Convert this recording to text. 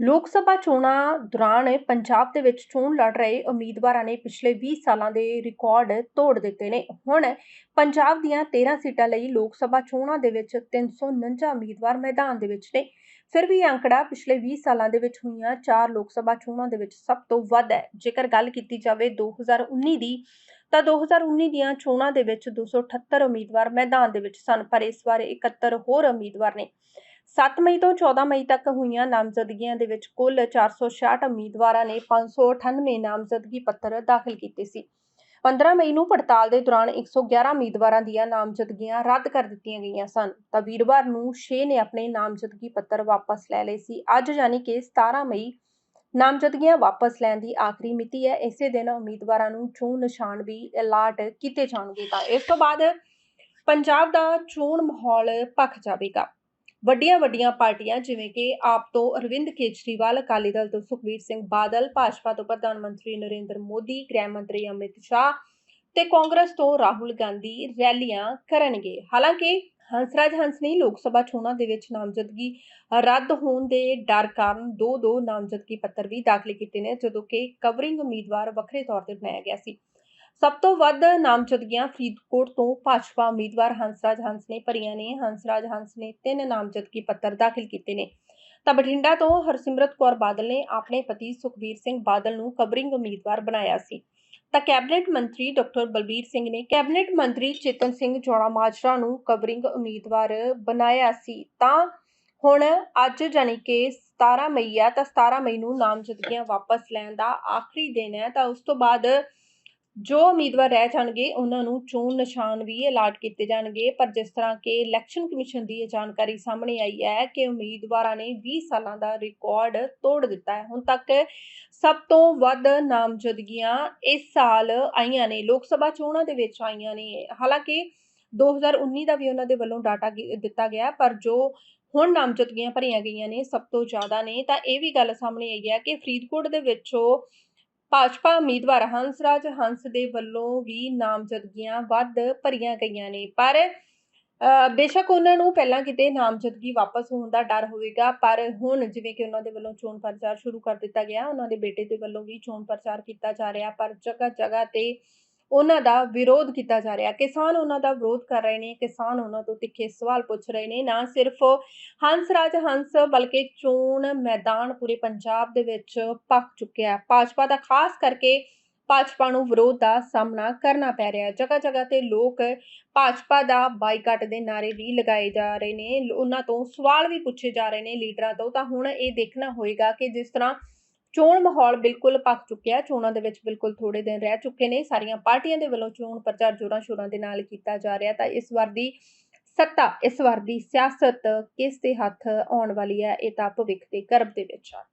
ਲੋਕ ਸਭਾ ਚੋਣਾਂ ਦੌਰਾਨ ਪੰਜਾਬ ਦੇ ਵਿੱਚ ਚੋਣ ਲੜ ਰਹੇ ਉਮੀਦਵਾਰਾਂ ਨੇ ਪਿਛਲੇ 20 ਸਾਲਾਂ ਦੇ ਰਿਕਾਰਡ ਤੋੜ ਦਿੱਤੇ ਨੇ। ਹੁਣ ਪੰਜਾਬ ਦੀਆਂ 13 ਸੀਟਾਂ ਲਈ ਲੋਕ ਸਭਾ ਚੋਣਾਂ ਦੇ ਵਿੱਚ 349 ਉਮੀਦਵਾਰ ਮੈਦਾਨ ਦੇ ਵਿੱਚ ਨੇ। ਫਿਰ ਵੀ ਇਹ ਅੰਕੜਾ ਪਿਛਲੇ 20 ਸਾਲਾਂ ਦੇ ਵਿੱਚ ਹੋਈਆਂ ਚਾਰ ਲੋਕ ਸਭਾ ਚੋਣਾਂ ਦੇ ਵਿੱਚ ਸਭ ਤੋਂ ਵੱਧ ਹੈ। ਜੇਕਰ ਗੱਲ ਕੀਤੀ ਜਾਵੇ 2019 ਦੀ, ਤਾਂ 2019 ਦੀਆਂ ਚੋਣਾਂ ਦੇ ਵਿੱਚ 278 ਉਮੀਦਵਾਰ ਮੈਦਾਨ ਦੇ ਵਿੱਚ ਸਨ, ਪਰ ਇਸ ਵਾਰ 71 ਹੋਰ ਉਮੀਦਵਾਰ ਨੇ। 7 ਮਈ ਤੋਂ 14 ਮਈ ਤੱਕ ਹੋਈਆਂ ਨਾਮਜ਼ਦਗੀਆਂ ਦੇ ਵਿੱਚ ਕੁੱਲ 466 ਉਮੀਦਵਾਰਾਂ ਨੇ 598 ਨਾਮਜ਼ਦਗੀ ਪੱਤਰ ਦਾਖਲ ਕੀਤੇ ਸੀ। 15 ਮਈ ਨੂੰ ਪੜਤਾਲ ਦੇ ਦੌਰਾਨ 111 ਉਮੀਦਵਾਰਾਂ ਦੀਆਂ ਨਾਮਜ਼ਦਗੀਆਂ ਰੱਦ ਕਰ ਦਿੱਤੀਆਂ ਗਈਆਂ ਸਨ। ਤਾਂ ਵੀਰਵਾਰ ਨੂੰ 6 ਨੇ ਆਪਣੇ ਨਾਮਜ਼ਦਗੀ ਪੱਤਰ ਵਾਪਸ ਲੈ ਲਏ ਸੀ। ਅੱਜ ਯਾਨੀ ਕਿ 17 ਮਈ ਨਾਮਜ਼ਦਗੀਆਂ ਵਾਪਸ ਲੈਣ ਦੀ ਆਖਰੀ ਮਿਤੀ ਹੈ। ਇਸੇ ਦਿਨ ਉਮੀਦਵਾਰਾਂ ਨੂੰ ਚੋਣ ਨਿਸ਼ਾਨ ਵੀ ਅਲਾਟ ਕੀਤੇ ਜਾਣਗੇ। ਤਾਂ ਇਸ ਤੋਂ ਬਾਅਦ ਪੰਜਾਬ ਦਾ ਚੋਣ ਮਾਹੌਲ ਭਖ ਜਾਵੇਗਾ। ਵੱਡੀਆਂ ਵੱਡੀਆਂ ਪਾਰਟੀਆਂ, ਜਿਵੇਂ ਕਿ ਆਪ ਤੋਂ ਅਰਵਿੰਦ ਕੇਜਰੀਵਾਲ, ਅਕਾਲੀ ਦਲ ਤੋਂ ਸੁਖਬੀਰ ਸਿੰਘ ਬਾਦਲ, ਭਾਜਪਾ ਤੋਂ ਪ੍ਰਧਾਨ ਮੰਤਰੀ ਨਰਿੰਦਰ ਮੋਦੀ, ਗ੍ਰਹਿ ਮੰਤਰੀ ਅਮਿਤ ਸ਼ਾਹ ਤੇ ਕਾਂਗਰਸ ਤੋਂ ਰਾਹੁਲ ਗਾਂਧੀ ਰੈਲੀਆਂ ਕਰਨਗੇ। ਹਾਲਾਂਕਿ ਹੰਸਰਾਜ ਹੰਸ ਨੇ ਲੋਕ ਸਭਾ ਚੋਣਾਂ ਦੇ ਵਿੱਚ ਨਾਮਜ਼ਦਗੀ ਰੱਦ ਹੋਣ ਦੇ ਡਰ ਕਾਰਨ ਦੋ ਦੋ ਨਾਮਜ਼ਦਗੀ ਪੱਤਰ ਵੀ ਦਾਖਲ ਕੀਤੇ ਨੇ, ਜਦੋਂ ਕਿ ਕਵਰਿੰਗ ਉਮੀਦਵਾਰ ਵੱਖਰੇ ਤੌਰ ਤੇ ਬਣਾਇਆ ਗਿਆ ਸੀ। ਸਭ ਤੋਂ ਵੱਧ ਨਾਮਜ਼ਦਗੀਆਂ ਫਰੀਦਕੋਟ ਤੋਂ ਭਾਜਪਾ ਉਮੀਦਵਾਰ ਹੰਸਰਾਜ ਹੰਸ ਨੇ ਭਰੀਆਂ ਨੇ। ਹੰਸਰਾਜ ਹੰਸ ਨੇ ਤਿੰਨ ਨਾਮਜ਼ਦਗੀ ਪੱਤਰ ਦਾਖਲ ਕੀਤੇ ਨੇ। ਤਾਂ ਬਠਿੰਡਾ ਤੋਂ ਹਰਸਿਮਰਤ ਕੌਰ ਬਾਦਲ ਨੇ ਆਪਣੇ ਪਤੀ ਸੁਖਬੀਰ ਸਿੰਘ ਬਾਦਲ ਨੂੰ ਕਵਰਿੰਗ ਉਮੀਦਵਾਰ ਬਣਾਇਆ ਸੀ। ਤਾਂ ਕੈਬਨਿਟ ਮੰਤਰੀ ਡਾਕਟਰ ਬਲਬੀਰ ਸਿੰਘ ਨੇ ਕੈਬਨਿਟ ਮੰਤਰੀ ਚੇਤਨ ਸਿੰਘ ਜੋੜਾ ਮਾਜਰਾ ਨੂੰ ਕਵਰਿੰਗ ਉਮੀਦਵਾਰ ਬਣਾਇਆ ਸੀ। ਤਾਂ ਹੁਣ ਅੱਜ ਜਾਨੀ ਕਿ 17 ਮਈ ਆ, ਤਾਂ 17 ਮਈ ਨੂੰ ਨਾਮਜ਼ਦਗੀਆਂ ਵਾਪਸ ਲੈਣ ਦਾ ਆਖਰੀ ਦਿਨ ਹੈ। ਤਾਂ ਉਸ ਤੋਂ ਬਾਅਦ ਜੋ ਉਮੀਦਵਾਰ ਰਹਿ ਜਾਣਗੇ, ਉਹਨਾਂ ਨੂੰ ਚੋਣ ਨਿਸ਼ਾਨ ਵੀ ਅਲਾਟ ਕੀਤੇ ਜਾਣਗੇ। ਪਰ ਜਿਸ ਤਰ੍ਹਾਂ ਕਿ ਇਲੈਕਸ਼ਨ ਕਮਿਸ਼ਨ ਦੀ ਇਹ ਜਾਣਕਾਰੀ ਸਾਹਮਣੇ ਆਈ ਹੈ ਕਿ ਉਮੀਦਵਾਰਾਂ ਨੇ 20 ਸਾਲਾਂ ਦਾ ਰਿਕਾਰਡ ਤੋੜ ਦਿੱਤਾ ਹੈ। ਹੁਣ ਤੱਕ ਸਭ ਤੋਂ ਵੱਧ ਨਾਮਜ਼ਦਗੀਆਂ ਇਸ ਸਾਲ ਆਈਆਂ ਨੇ। ਲੋਕ ਸਭਾ ਚੋਣਾਂ ਦੇ ਵਿੱਚ ਆਈਆਂ ਨੇ। ਹਾਲਾਂਕਿ 2019 ਦਾ ਵੀ ਉਹਨਾਂ ਦੇ ਵੱਲੋਂ ਡਾਟਾ ਦਿੱਤਾ ਗਿਆ, ਪਰ ਜੋ ਹੁਣ ਨਾਮਜ਼ਦਗੀਆਂ ਭਰੀਆਂ ਗਈਆਂ ਨੇ, ਸਭ ਤੋਂ ਜ਼ਿਆਦਾ ਨੇ। ਤਾਂ ਇਹ ਵੀ ਗੱਲ ਸਾਹਮਣੇ ਆਈ ਹੈ ਕਿ ਫਰੀਦਕੋਟ ਦੇ ਵਿੱਚੋਂ ਭਾਜਪਾ ਉਮੀਦਵਾਰ ਹੰਸਰਾਜ ਹੰਸ ਦੇ ਵੱਲੋਂ ਵੀ ਨਾਮਜ਼ਦਗੀਆਂ ਵੱਧ ਭਰੀਆਂ ਗਈਆਂ ਨੇ। ਪਰ ਬੇਸ਼ੱਕ ਉਹਨਾਂ ਨੂੰ ਪਹਿਲਾਂ ਕਿਤੇ ਨਾਮਜ਼ਦਗੀ ਵਾਪਸ ਹੋਣ ਦਾ ਡਰ ਹੋਵੇਗਾ, ਪਰ ਹੁਣ ਜਿਵੇਂ ਕਿ ਉਹਨਾਂ ਦੇ ਵੱਲੋਂ ਚੋਣ ਪ੍ਰਚਾਰ ਸ਼ੁਰੂ ਕਰ ਦਿੱਤਾ ਗਿਆ, ਉਹਨਾਂ ਦੇ ਬੇਟੇ ਦੇ ਵੱਲੋਂ ਵੀ ਚੋਣ ਪ੍ਰਚਾਰ ਕੀਤਾ ਜਾ ਰਿਹਾ, ਪਰ ਜਗ੍ਹਾ ਜਗ੍ਹਾ ਤੇ ਉਹਨਾਂ ਦਾ ਵਿਰੋਧ ਕੀਤਾ ਜਾ ਰਿਹਾ। ਕਿਸਾਨ ਉਹਨਾਂ ਦਾ ਵਿਰੋਧ ਕਰ ਰਹੇ ਨੇ, ਕਿਸਾਨ ਉਹਨਾਂ ਤੋਂ ਤਿੱਖੇ ਸਵਾਲ ਪੁੱਛ ਰਹੇ ਨੇ। ਨਾ ਸਿਰਫ ਹੰਸ ਰਾਜ ਹੰਸ, ਬਲਕਿ ਚੋਣ ਮੈਦਾਨ ਪੂਰੇ ਪੰਜਾਬ ਦੇ ਵਿੱਚ ਪੱਕ ਚੁੱਕਿਆ ਹੈ। ਭਾਜਪਾ ਦਾ ਖਾਸ ਕਰਕੇ ਭਾਜਪਾ ਨੂੰ ਵਿਰੋਧ ਦਾ ਸਾਹਮਣਾ ਕਰਨਾ ਪੈ ਰਿਹਾ ਹੈ। ਜਗ੍ਹਾ ਜਗ੍ਹਾ ਤੇ ਲੋਕ ਭਾਜਪਾ ਦਾ ਬਾਈਕਾਟ ਦੇ ਨਾਰੇ ਵੀ ਲਗਾਏ ਜਾ ਰਹੇ ਨੇ। ਉਹਨਾਂ ਤੋਂ ਸਵਾਲ ਵੀ ਪੁੱਛੇ ਜਾ ਰਹੇ ਨੇ ਲੀਡਰਾਂ ਤੋਂ। ਤਾਂ ਹੁਣ ਇਹ ਦੇਖਣਾ ਹੋਏਗਾ ਕਿ ਜਿਸ ਤਰ੍ਹਾਂ ਚੋਣ ਮਾਹੌਲ ਬਿਲਕੁਲ ਪੱਕ ਚੁੱਕਿਆ ਚੋਣਾਂ ਦੇ ਵਿੱਚ ਬਿਲਕੁਲ ਥੋੜੇ ਦਿਨ ਰਹਿ ਚੁੱਕੇ ਨੇ। ਸਾਰੀਆਂ ਪਾਰਟੀਆਂ ਦੇ ਵੱਲੋਂ ਚੋਣ ਪ੍ਰਚਾਰ ਜੋਰਾਂ ਸ਼ੋਰਾਂ ਦੇ ਨਾਲ ਕੀਤਾ ਜਾ ਰਿਹਾ ਤਾਂ ਇਸ ਵਾਰ ਦੀ ਸੱਤਾ, ਇਸ ਵਾਰ ਦੀ ਸਿਆਸਤ ਕਿਸ ਦੇ ਹੱਥ ਆਉਣ ਵਾਲੀ ਹੈ, ਇਹ ਤਾਂ ਭਵਿੱਖ ਦੇ ਗਰਭ ਦੇ ਵਿੱਚ ਆ।